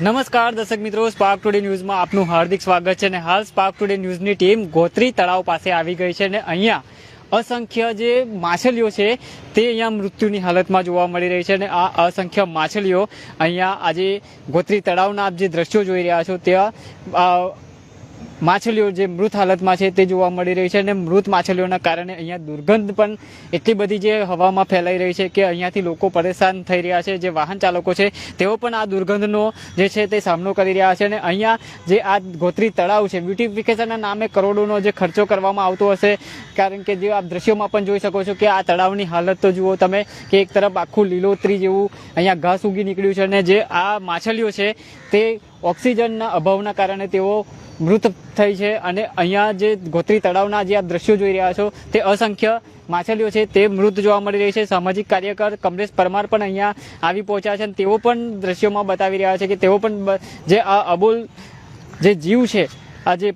નમસ્કાર, દર્શક મિત્રો. સ્પાર્ક ટુડે ન્યૂઝમાં આપનું હાર્દિક સ્વાગત છે અને હાલ સ્પાર્ક ટુડે ન્યૂઝની ટીમ ગોત્રી તળાવ પાસે આવી ગઈ છે અને અહીંયા અસંખ્ય જે માછલીઓ છે, તે અહીંયા મૃત્યુની હાલતમાં જોવા મળી રહી છે અને આ અસંખ્ય માછલીઓ અહીંયા આજે ગોત્રી તળાવના આપ જે દ્રશ્યો જોઈ રહ્યા છો, ત્યાં માછલીઓ જે મૃત હાલતમાં છે તે જોવા મળી રહી છે અને મૃત માછલીઓના કારણે અહીંયા દુર્ગંધ પણ એટલી બધી જે હવામાં ફેલાઈ રહી છે કે અહીંયાથી લોકો પરેશાન થઈ રહ્યા છે, જે વાહન ચાલકો છે, તેઓ પણ આ દુર્ગંધનો જે છે તે સામનો કરી રહ્યા છે અને અહીંયા જે આ ગોત્રી તળાવ છે, બ્યુટિફિકેશનના નામે કરોડોનો જે ખર્ચો કરવામાં આવતો હશે, કારણ કે જે આપ દ્રશ્યોમાં પણ જોઈ શકો છો કે આ તળાવની હાલત તો જુઓ તમે કે એક તરફ આખું લીલોતરી જેવું અહીંયા ઘાસ ઉગી નીકળ્યું છે અને જે આ માછલીઓ છે તે ઓક્સિજનના અભાવના કારણે તેઓ મૃત થઈ છે અને અહીંયા જે ગોત્રી તળાવના જે આ દ્રશ્યો જોઈ રહ્યા છો, તે અસંખ્ય માછલીઓ છે, તે મૃત જોવા મળી રહી છે. સામાજિક કાર્યકર કમલેશ પરમાર પણ અહીંયા આવી પહોંચ્યા છે અને તેઓ પણ દ્રશ્યોમાં બતાવી રહ્યા છે કે તેઓ પણ જે આ અબોલ જે જીવ છે, આ જે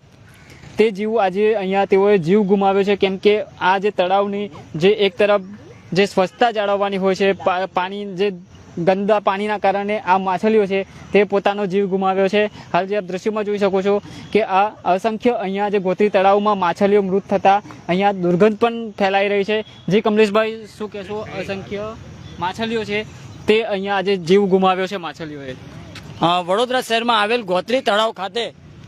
તે જીવ આજે અહીંયા તેઓએ જીવ ગુમાવ્યો છે. કેમ કે આ જે તળાવની જે એક તરફ જે સ્વચ્છતા જાળવવાની હોય છે પાણી જે ગંદા પાણીના કારણે આ માછલીઓ છે તે પોતાનો જીવ ગુમાવ્યો છે. હાલ જે આપ દ્રશ્યમાં જોઈ શકો છો કે આ અસંખ્ય અહીંયા જે ગોત્રી તળાવમાં માછલીઓ મૃત થતા અહીંયા દુર્ગંધ પણ ફેલાઈ રહી છે. જી કમલેશભાઈ, શું કહેશો? અસંખ્ય માછલીઓ છે તે અહીંયા આજે જીવ ગુમાવ્યો છે માછલીઓએ. વડોદરા શહેરમાં આવેલ ગોત્રી તળાવ ખાતે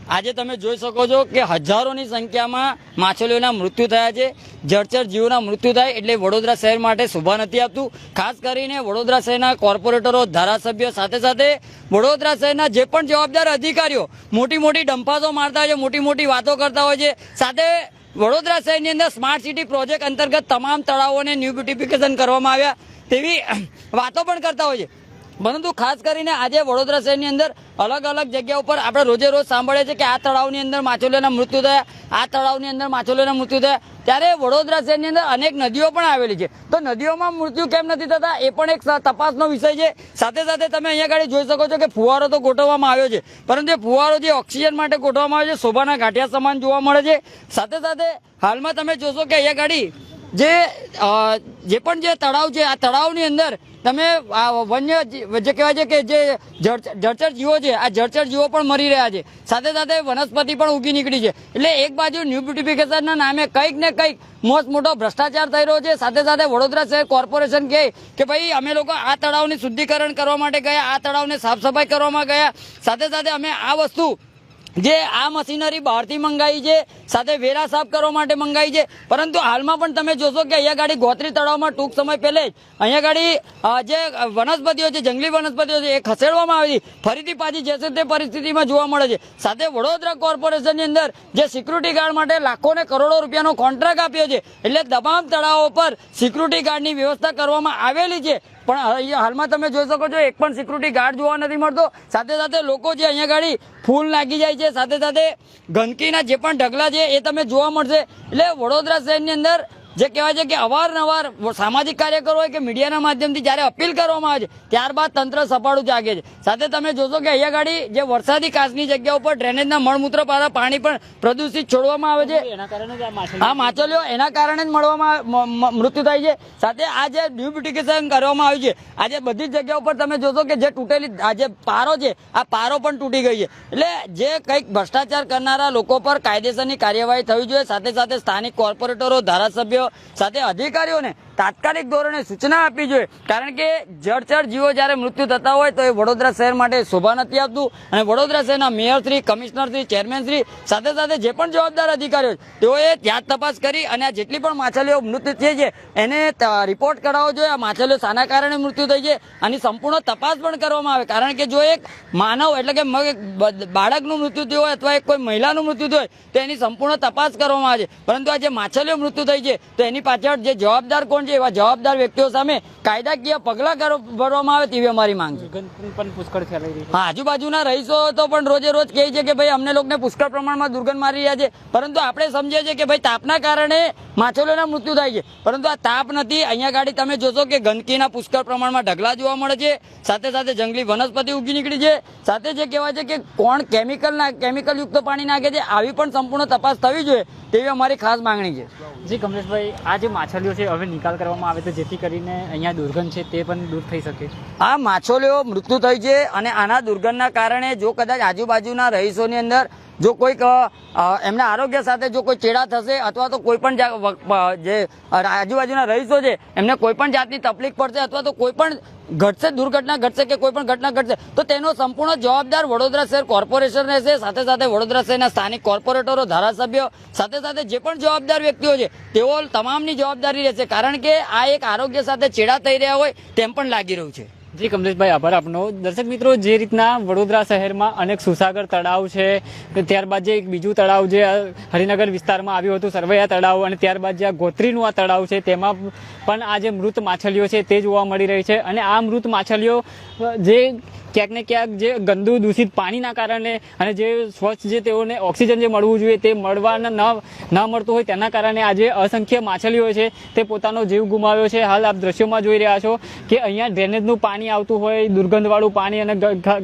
આજે તમે જોઈ શકો છો કે હજારોની સંખ્યામાં માછલીઓના મૃત્યુ થયા છે. જળચર જીવોના મૃત્યુ થાય એટલે વડોદરા શહેર માટે શોભા નથી આપતું. ખાસ કરીને વડોદરા શહેરના કોર્પોરેટરો, ધારાસભ્યો સાથે સાથે વડોદરા શહેરના જે પણ જવાબદાર અધિકારીઓ મોટી મોટી ડંફાસો મારતા હોય છે, મોટી મોટી વાતો કરતા હોય છે. સાથે વડોદરા શહેરની અંદર સ્માર્ટ સિટી પ્રોજેક્ટ અંતર્ગત તમામ તળાવોને ન્યૂ બ્યુટિફિકેશન કરવામાં આવ્યા. તેવી વાતો પણ કરતા હોય છે. પરંતુ ખાસ કરીને આજે વડોદરા શહેરની અંદર અલગ અલગ જગ્યા ઉપર આપણે રોજે રોજ સાંભળીએ છીએ કે આ તળાવની અંદર માછલીઓના મૃત્યુ થયા, આ તળાવની અંદર માછલીઓના મૃત્યુ થયા. ત્યારે વડોદરા શહેરની અંદર અનેક નદીઓ પણ આવેલી છે. તો નદીઓમાં મૃત્યુ કેમ નથી થતા એ પણ એક તપાસનો વિષય છે. સાથે સાથે તમે અહીંયા આગળ જોઈ શકો છો કે ફુવારો તો ગોઠવવામાં આવ્યો છે. પરંતુ એ ફુવારો જે ઓક્સિજન માટે ગોઠવવામાં આવ્યો છે, શોભાના ગાંઠિયા સમાન જોવા મળે છે. સાથે સાથે હાલમાં તમે જોશો કે અહીંયા ગાડી જે જે પણ જે તળાવ છે, આ તળાવની અંદર તમે આ વન્ય જી- કહેવાય છે કે જે જળચર જીવો છે, આ જળચર જીવો પણ મરી રહ્યા છે. સાથે સાથે વનસ્પતિ પણ ઉગી નીકળી છે. એટલે એક બાજુ ન્યૂ બ્યુટિફિકેશનના નામે કંઈક ને કંઈક મોસ્ટ મોટો ભ્રષ્ટાચાર થઈ રહ્યો છે. સાથે સાથે વડોદરા શહેર કોર્પોરેશન કહે કે ભાઈ, અમે લોકો આ તળાવની શુદ્ધિકરણ કરવા માટે ગયા, આ તળાવને સાફ સફાઈ કરવામાં ગયા. સાથે સાથે અમે આ વસ્તુ જે આ મશીનરી બહારથી મંગાવી છે, સાથે વેરા સાફ કરવા માટે મંગાવી છે. પરંતુ હાલમાં પણ તમે જોશો કે અહીંયા ગાડી ગોત્રી તળાવમાં ટૂંક સમય પહેલે જ અહીંયા ગાડી જે વનસ્પતિઓ છે, જંગલી વનસ્પતિઓ છે, એ ખસેડવામાં આવી ફરીથી પાછી જશે તે પરિસ્થિતિમાં જોવા મળે છે. સાથે વડોદરા કોર્પોરેશનની અંદર જે સિક્યુરિટી ગાર્ડ માટે લાખો ને કરોડો રૂપિયાનો કોન્ટ્રાક્ટ આપ્યો છે. એટલે તમામ તળાવો પર સિક્યુરિટી ગાર્ડની વ્યવસ્થા કરવામાં આવેલી છે. પણ અહીંયા હાલમાં તમે જોઈ શકો છો, એક પણ સિક્યુરિટી ગાર્ડ જોવા નથી મળતો. સાથે સાથે લોકો જે અહીંયા ગાડી ફૂલ નાખી જાય છે, સાથે સાથે ગંદકીના જે પણ ઢગલા છે એ તમે જોવા મળશે. એટલે વડોદરા શહેરની અંદર જે કહેવાય છે કે અવારનવાર સામાજિક કાર્યકરો હોય કે મીડિયાના માધ્યમથી જ્યારે અપીલ કરવામાં આવે છે ત્યારબાદ તંત્ર સફાળું જાગે છે. સાથે તમે જોશો કે અહીંયા ગાડી જે વરસાદી કાચની જગ્યા ઉપર ડ્રેનેજના મળમૂત્ર દ્વારા પાણી પણ પ્રદૂષિત છોડવામાં આવે છે. આ માછલી આ માછલીઓ એના કારણે જ મળવામાં મૃત્યુ થાય છે. સાથે આ જે બ્યુટિફિકેશન કરવામાં આવ્યું છે આજે બધી જ જગ્યા ઉપર તમે જોશો કે જે તૂટેલી આ જે પારો છે આ પારો પણ તૂટી ગઈ છે. એટલે જે કંઈક ભ્રષ્ટાચાર કરનારા લોકો પર કાયદેસરની કાર્યવાહી થવી જોઈએ સાથે સાથે સ્થાનિક કોર્પોરેટરો ધારાસભ્યો સાથે અધિકારીઓને તાત્કાલિક ધોરણે સૂચના આપવી જોઈએ. કારણ કે જળચર જીવો જ્યારે મૃત્યુ થતા હોય તો એ વડોદરા શહેર માટે શોભા નથી આપતું અને વડોદરા શહેરના મેયરશ્રી કમિશનરશ્રી ચેરમેનશ્રી સાથે સાથે જે પણ જવાબદાર અધિકારીઓ તેઓએ ત્યાં તપાસ કરી અને જેટલી પણ માછલીઓ મૃત્યુ થઈ છે, એને રિપોર્ટ કરાવવો જોઈએ. આ માછલીઓ શાના કારણે મૃત્યુ થઈ છે. આની સંપૂર્ણ તપાસ પણ કરવામાં આવે. કારણ કે જો એક માનવ એટલે કે બાળકનું મૃત્યુ થયું હોય અથવા એક કોઈ મહિલાનું મૃત્યુ થયું હોય, તો એની સંપૂર્ણ તપાસ કરવામાં આવે છે. પરંતુ આ જે માછલીઓ મૃત્યુ થઈ છે, તો એની પાછળ જે જવાબદાર કોણ છે એવા જવાબદાર વ્યક્તિઓ સામે કાયદાકીય પગલાં ભરવામાં આવે તેવી અમારી માંગ છે. આજુબાજુના રહીશો તો પણ રોજે રોજ કહે છે કે ભાઈ અમને લોકોને પુષ્કળ પ્રમાણમાં દુર્ગંધ મારી રહ્યા છે. પરંતુ આપણે સમજીએ છીએ કે ભાઈ તાપના કારણે માછલીઓના મૃત્યુ થાય છે. પરંતુ આ તાપ નથી. અહીંયા ગાડી તમે જોશો કે ગંદકીના પુષ્કળ પ્રમાણમાં ઢગલા જોવા મળે છે. સાથે સાથે જંગલી વનસ્પતિ ઉગી નીકળી છે. સાથે જે કહેવાય છે કે કોણ કેમિકલ ના કેમિકલ યુક્ત પાણી નાખે છે આવી પણ સંપૂર્ણ તપાસ થવી જોઈએ તેવી અમારી ખાસ માંગણી છે. જી કમલેશભાઈ આ જે માછલીઓ છે હવે નિકાલ નિકાલ કરવામાં આવે તો જેથી કરીને અહીંયા દુર્ગંધ છે તે પણ દૂર થઈ શકે. આ માછોલીઓ મૃત્યુ થઈ છે અને આના દુર્ગંધના કારણે જો કદાચ આજુબાજુના રહીશોની અંદર જો કોઈક એમના આરોગ્ય સાથે જો કોઈ ચેડા થશે અથવા તો કોઈ પણ જે આજુબાજુના રહીશો છે, એમને કોઈ પણ જાતની તકલીફ પડશે અથવા તો કોઈ પણ ઘટશે, દુર્ઘટના ઘટશે કે કોઈ પણ ઘટના ઘટશે, તો તેનો સંપૂર્ણ જવાબદાર વડોદરા શહેર કોર્પોરેશન રહેશે, સાથે સાથે વડોદરા શહેરના સ્થાનિક કોર્પોરેટરો, ધારાસભ્યો, સાથે સાથે જે પણ જવાબદાર વ્યક્તિઓ છે, તેઓ તમામની જવાબદારી રહેશે. કારણ કે આ એક આરોગ્ય સાથે ચેડા થઈ રહ્યા હોય તેમ પણ લાગી રહ્યું છે. જી, કમલેશભાઈ, આભાર આપનો. દર્શક મિત્રો, જે રીતના વડોદરા શહેરમાં અનેક સુસાગર તળાવ છે ત્યારબાદ જે એક બીજું તળાવ જે હરિનગર વિસ્તારમાં આવ્યું હતું, સરવૈયા તળાવ, અને ત્યારબાદ જે આ ગોત્રીનું આ તળાવ છે, તેમાં પણ આ જે મૃત માછલીઓ છે, તે જોવા મળી રહી છે. અને આ મૃત માછલીઓ, જે ક્યાંક ને ક્યાંક જે ગંદુ દૂષિત પાણીના કારણે અને જે સ્વચ્છ જે તેઓને ઓક્સિજન જે મળવું જોઈએ, તે મળવાના ન ન મળતું હોય, તેના કારણે આજે અસંખ્ય માછલીઓ છે, તે પોતાનો જીવ ગુમાવ્યો છે. હાલ આપ દ્રશ્યોમાં જોઈ રહ્યા છો કે અહીંયા ડ્રેનેજનું પાણી આવતું હોય, દુર્ગંધવાળું પાણી અને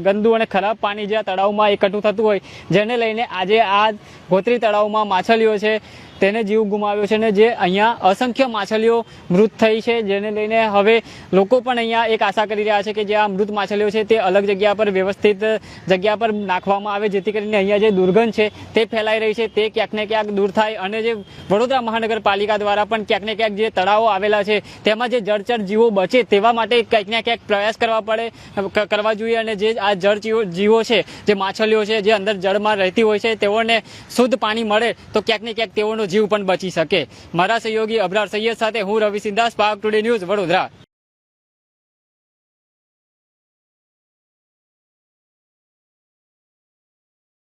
ગંદુ અને ખરાબ પાણી જે તળાવમાં એકઠું થતું હોય, જેને લઈને આજે આ ગોત્રી તળાવમાં માછલીઓ છે. તેને જીવ ગુમાવ્યો છે અને જે અહીંયા અસંખ્ય માછલીઓ મૃત થઈ છે, જેને લઈને હવે લોકો પણ અહીંયા એક આશા કરી રહ્યા છે કે જે આ મૃત માછલીઓ છે તે અલગ જગ્યા પર વ્યવસ્થિત જગ્યા પર નાખવામાં આવે, જેથી કરીને અહીંયા જે દુર્ગંધ છે તે ફેલાઈ રહી છે, તે ક્યાંક ને ક્યાંક દૂર થાય અને જે વડોદરા મહાનગરપાલિકા દ્વારા પણ ક્યાંક ને ક્યાંક જે તળાવો આવેલા છે તેમાં જે જળચર જીવો બચે તેવા માટે ક્યાંક ને ક્યાંક પ્રયાસ કરવા પડે કરવા જોઈએ અને જે આ જળ જીવો છે, જે માછલીઓ છે જે અંદર જળમાં રહેતી હોય છે તેઓને શુદ્ધ પાણી મળે, તો ક્યાંક ને ક્યાંક તેઓનો જીવ પણ બચી શકે. મારા સહયોગી અબરાર સૈયદ સાથે હું રવિ સિદ્ધાસ પાક ટુડે ન્યૂઝ, વડોદરા.